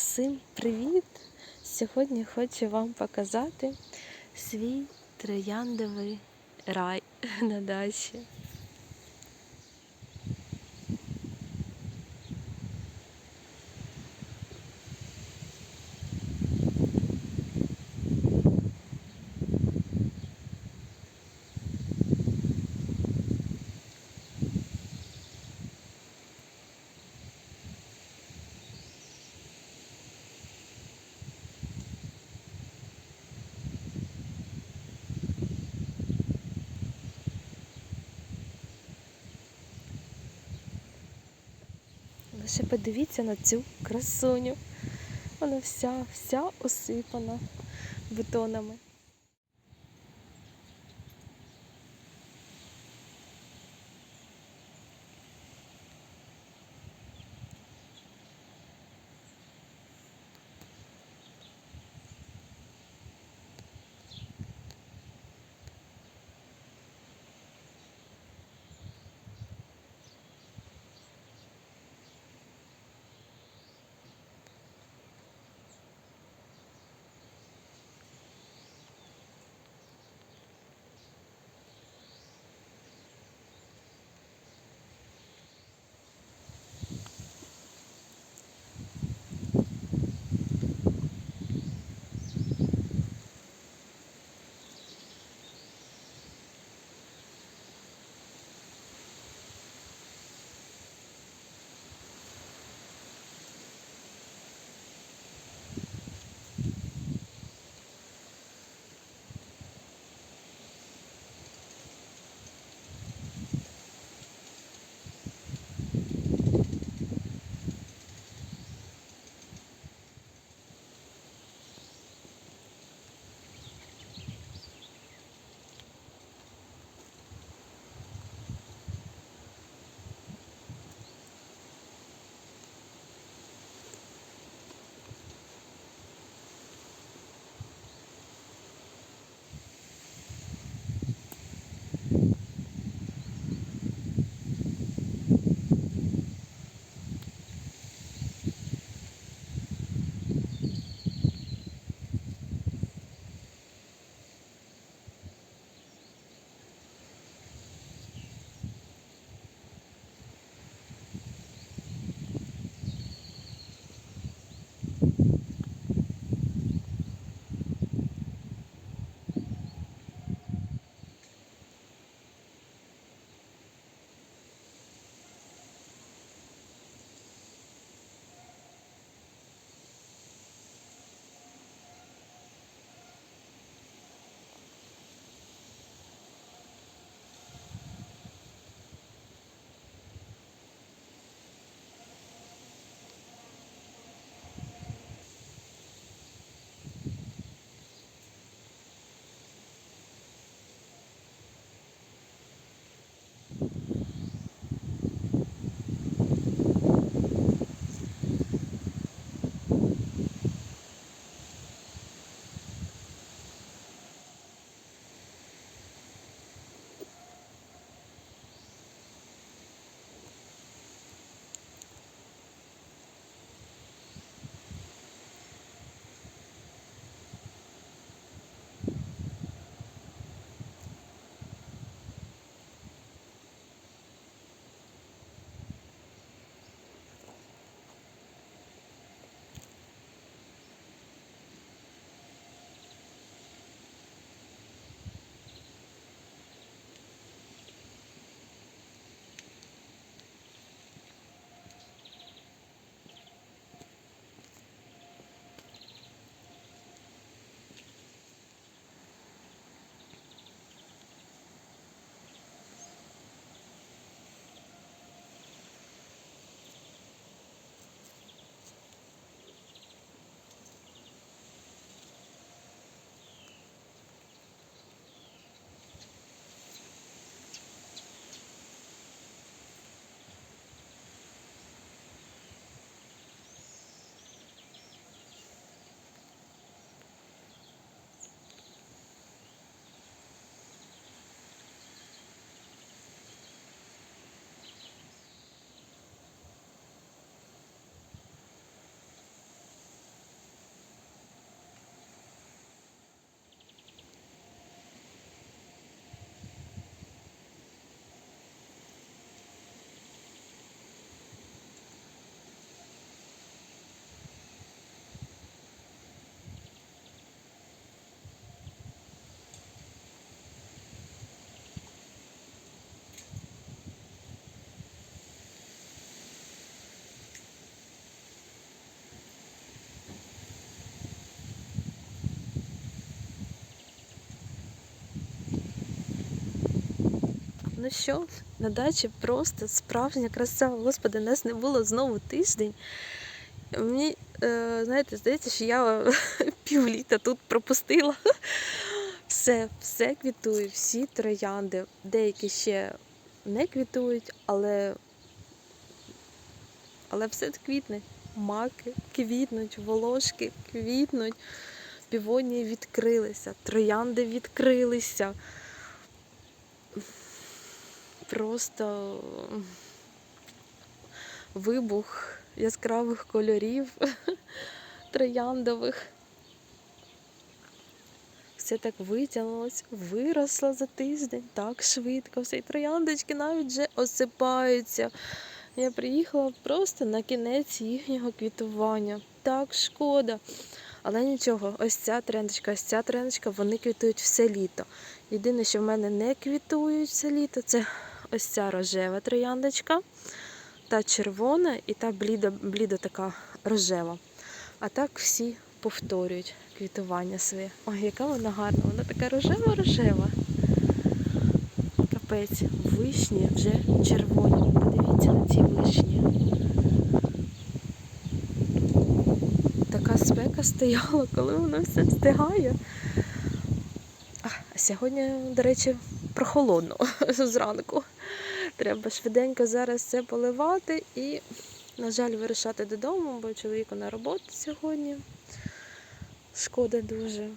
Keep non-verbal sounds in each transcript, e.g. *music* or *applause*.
Всім привіт! Сьогодні хочу вам показати свій трояндовий рай на дачі. Лише подивіться на цю красуню. Вона вся, вся осипана бетонами. Що, на дачі просто справжня краса. Господи, нас не було знову тиждень. Мені, е, знаєте, здається, що я *laughs* півліта тут пропустила. Все, все квітує, всі троянди. Деякі ще не квітують, але, але все квітне. Маки квітнуть, волошки квітнуть, півонії відкрилися, троянди відкрилися. Просто вибух яскравих кольорів *laughs* трояндових. Все так витягнулось, виросло за тиждень, так швидко. Все і трояндочки навіть вже осипаються. Я приїхала просто на кінець їхнього квітування. Так шкода. Але нічого, ось ця трендочка, ось ця трендочка, вони квітують все літо. Єдине, що в мене не квітують все літо, це ось ця рожева трояндочка, та червона і та блідо, блідо така рожева. А так всі повторюють квітування своє. Ой, яка вона гарна, вона така рожева-рожева. Капець, вишні вже червоні. Подивіться на ці вишні. Така спека стояла, коли воно все встигає. А, сьогодні, до речі, прохолодно *laughs* зранку. Треба швиденько зараз це поливати і, на жаль, вирушати додому, бо чоловіку на роботу сьогодні. Шкода дуже.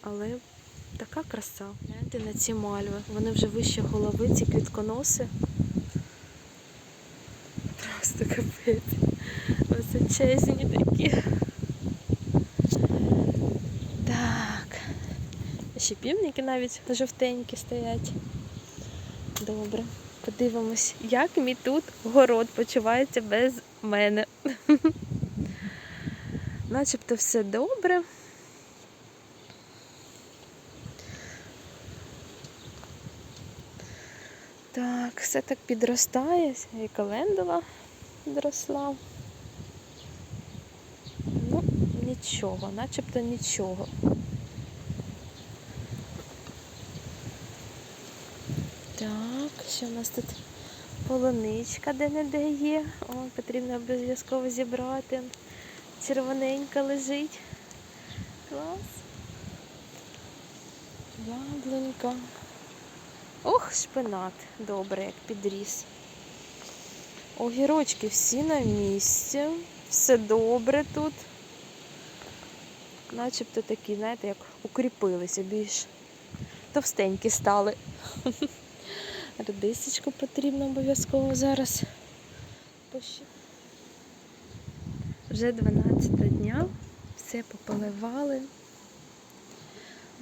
Але така краса. Гляньте на ці мальви. Вони вже вище голови, ці квітконоси. Просто капець. Височезні такі. Так. Ще півники навіть жовтенькі стоять. Добре. Подивимось, як мій тут город почувається без мене. *laughs* Начебто все добре. Так, все так підростає, і календула підросла. Ну, нічого, начебто нічого. Що в нас тут полуничка де-не-де є. О, потрібно обов'язково зібрати. Червоненька лежить. Клас. Яблунька. Ох, шпинат. Добре, як підріс. Огірочки всі на місці. Все добре тут. Начебто такі, знаєте, як укріпилися, більш товстенькі стали. *laughs* Редисочку потрібно обов'язково зараз. Вже 12 дня, все пополивали.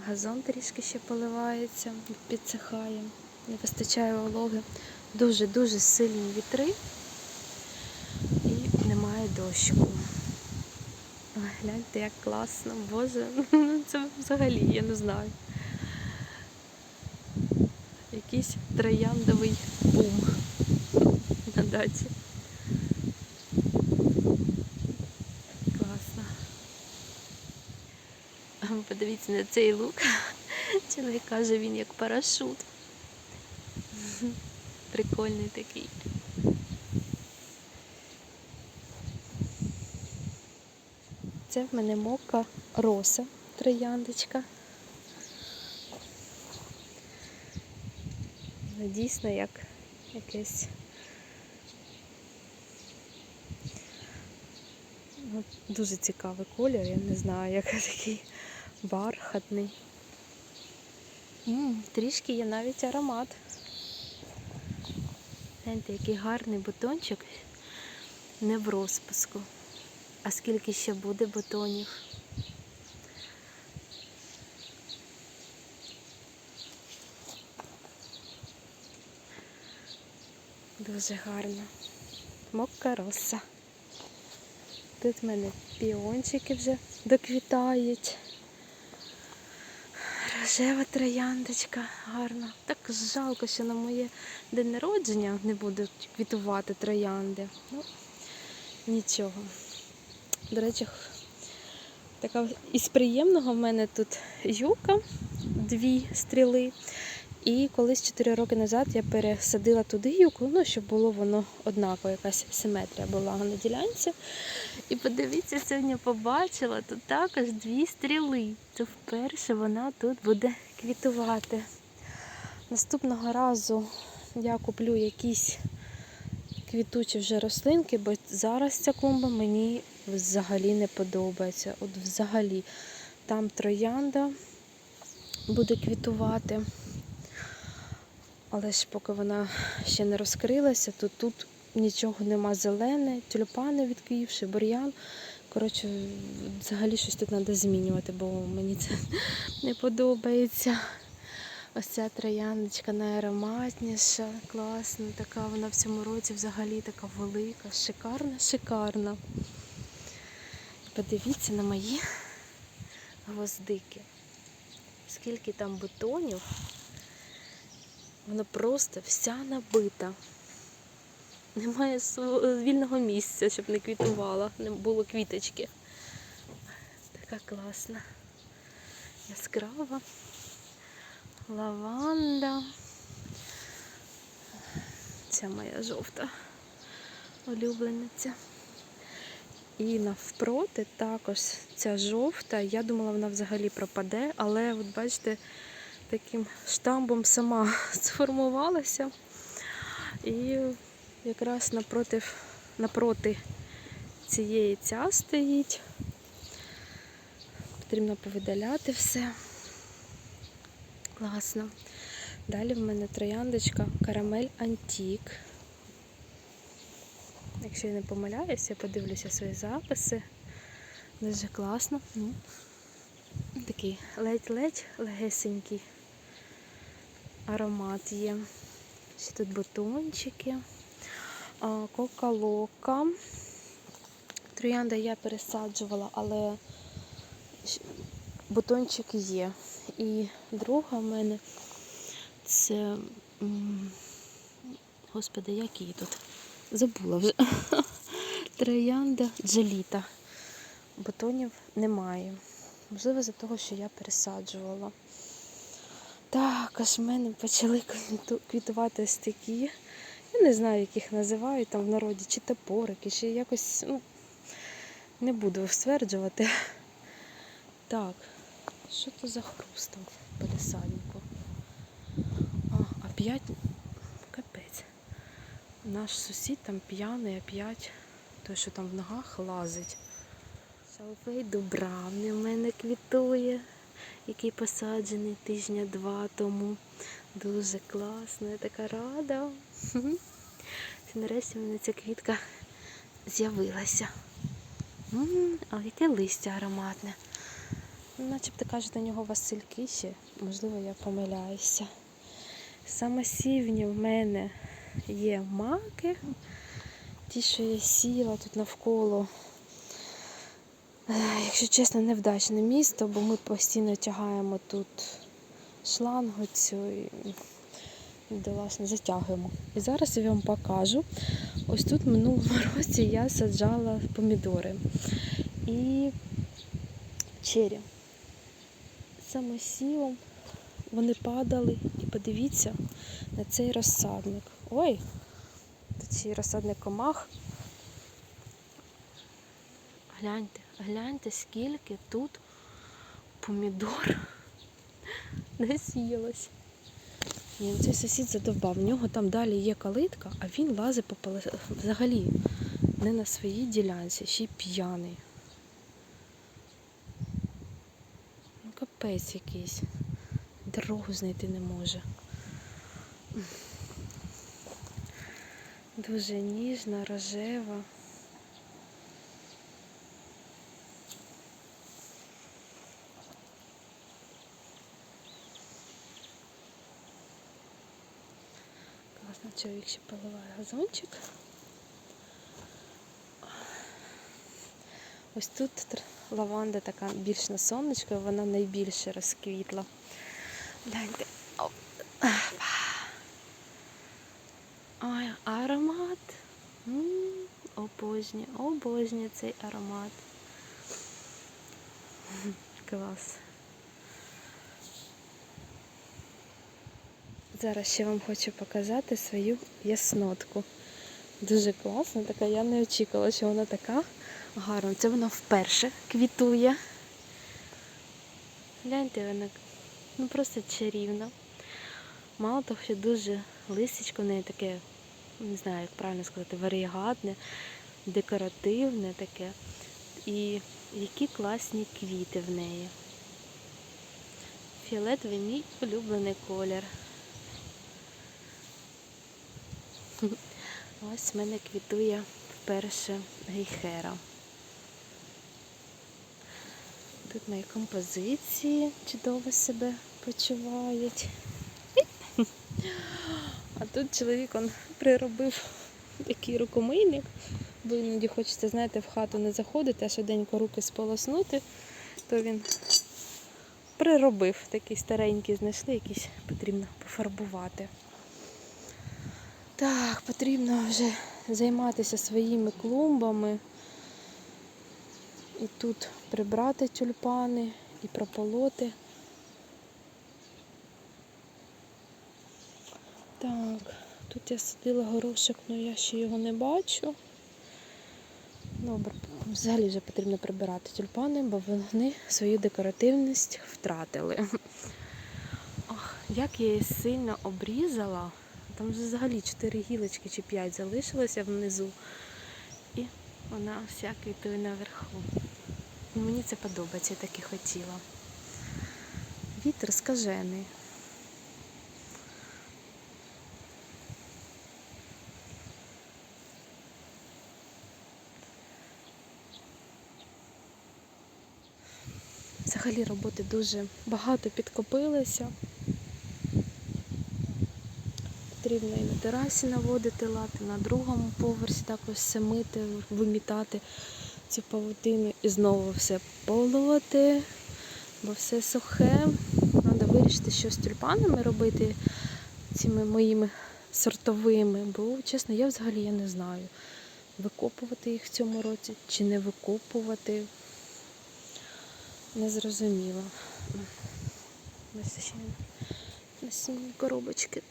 Газон трішки ще поливається, підсихає, не вистачає вологи. Дуже-дуже сильні вітри і немає дощику. Гляньте, як класно, боже, *laughs* це взагалі, я не знаю. Якийсь трояндовий бум на дачі. Класно. Подивіться на цей лук. Чоловік каже, він як парашут. Прикольний такий. Це в мене мока роса, трояндочка. Дійсно як якесь ну, дуже цікавий колір, я не знаю, як *laughs* такий бархатний. М, трішки є навіть аромат. Гляньте, який гарний бутончик не в розпуску. А скільки ще буде бутонів? Дуже гарно. Мокка роса. Тут в мене піончики вже доквітають. Рожева трояндочка гарна. Так жалко, що на моє день народження не будуть квітувати троянди. Ну, нічого. До речі, така із приємного в мене тут юка, дві стріли, І колись 4 роки назад я пересадила туди юку, ну, щоб було воно однаково, якась симетрія була на ділянці. І подивіться, сьогодні побачила тут також дві стріли. Це вперше вона тут буде квітувати. Наступного разу я куплю якісь квітучі вже рослинки, бо зараз ця клумба мені взагалі не подобається. От взагалі. Там троянда буде квітувати. Але ж поки вона ще не розкрилася, то тут нічого нема зелене, тюльпани відквівши, бур'ян. Коротше, взагалі щось тут треба змінювати, бо мені це не подобається. Ось ця трояндочка найароматніша, класна, така вона в цьому році взагалі така велика, шикарна, шикарна. Подивіться на мої гвоздики. Скільки там бутонів, вона просто вся набита. Немає сво- вільного місця, щоб не квітувала, не було квіточки. Така класна, яскрава лаванда. Ця моя жовта улюблениця. І навпроти також ця жовта. Я думала, вона взагалі пропаде, але от бачите, таким штамбом сама *laughs* сформувалася. І якраз напроти, напроти цієї ця стоїть. Потрібно повидаляти все. Класно. Далі в мене трояндочка Карамель Антік. Якщо я не помиляюсь, я подивлюся свої записи. Дуже класно. Ну, такий ледь-ледь легесенький аромат є. Ще тут бутончики. Кока-лока. Троянда я пересаджувала, але бутончик є. І друга в мене це. Господи, як її тут? Забула вже. *laughs* Троянда джеліта. Бутонів немає. Можливо, за того, що я пересаджувала. Також в мене почали квітувати ось такі. Я не знаю, як їх називають там в народі, чи топорики, чи якось, ну, не буду стверджувати. Так, що то за хруст там в палісаднику? А, опять капець. Наш сусід там п'яний, опять той, що там в ногах лазить. Шалфей дубравний в мене квітує, який посаджений тижня два тому. Дуже класно, я така рада. Нарешті в мене ця квітка з'явилася. А яке листя ароматне. Ну, Начебто кажуть на нього Васильки ще, можливо, я помиляюся. Саме сівні в мене є маки. Ті, що я сіла тут навколо. Якщо чесно, невдачне місто, бо ми постійно тягаємо тут шлангу цю і і, власне затягуємо. І зараз я вам покажу. Ось тут в минулому *laughs* році я саджала помідори і чері. Самосілом вони падали. І подивіться на цей розсадник. Ой, тут ще й розсадник комах. Гляньте, гляньте, скільки тут помідор *laughs* не сіялось. Цей сусід задовбав. В нього там далі є калитка, а він лазить по пали... взагалі не на своїй ділянці, ще й п'яний. Ну, капець якийсь. Дорогу знайти не може. Дуже ніжна, рожева. Класно, чоловік ще поливає газончик. Ось тут лаванда така більш на сонечко, вона найбільше розквітла. Гляньте. Ой, аромат. М, Обожнюю, обожнюю цей аромат. Клас. Зараз ще вам хочу показати свою яснотку. Дуже класна, така я не очікувала, що вона така гарна. Це вона вперше квітує. Гляньте, вона ну просто чарівна. Мало того, що дуже листячко в неї таке, не знаю, як правильно сказати, варігатне, декоративне таке. І які класні квіти в неї. Фіолетовий мій улюблений колір. *laughs* Ось в мене квітує вперше гейхера. Тут мої композиції чудово себе почувають. *laughs* А тут чоловік он приробив такий рукомийник, бо іноді хочеться, знаєте, в хату не заходити, а швиденько руки сполоснути, то він приробив такий старенький, знайшли, якийсь потрібно пофарбувати. Так, потрібно вже займатися своїми клумбами. І тут прибрати тюльпани і прополоти. Так, тут я садила горошок, але я ще його не бачу. Добре, взагалі вже потрібно прибирати тюльпани, бо вони свою декоративність втратили. Ох, як я її сильно обрізала. Там вже взагалі 4 гілочки чи 5 залишилося внизу. І вона вся квітує наверху. І Мені це подобається, я так і хотіла. Вітер скажений. Взагалі роботи дуже багато підкопилося. Потрібно і на терасі наводити лати, на другому поверсі також все мити, вимітати цю павутину і знову все полоти, бо все сухе. Треба вирішити, що з тюльпанами робити цими моїми сортовими, бо, чесно, я взагалі я не знаю, викопувати їх в цьому році чи не викопувати. Не зрозуміла. Ось ще насінні коробочки.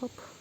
hope.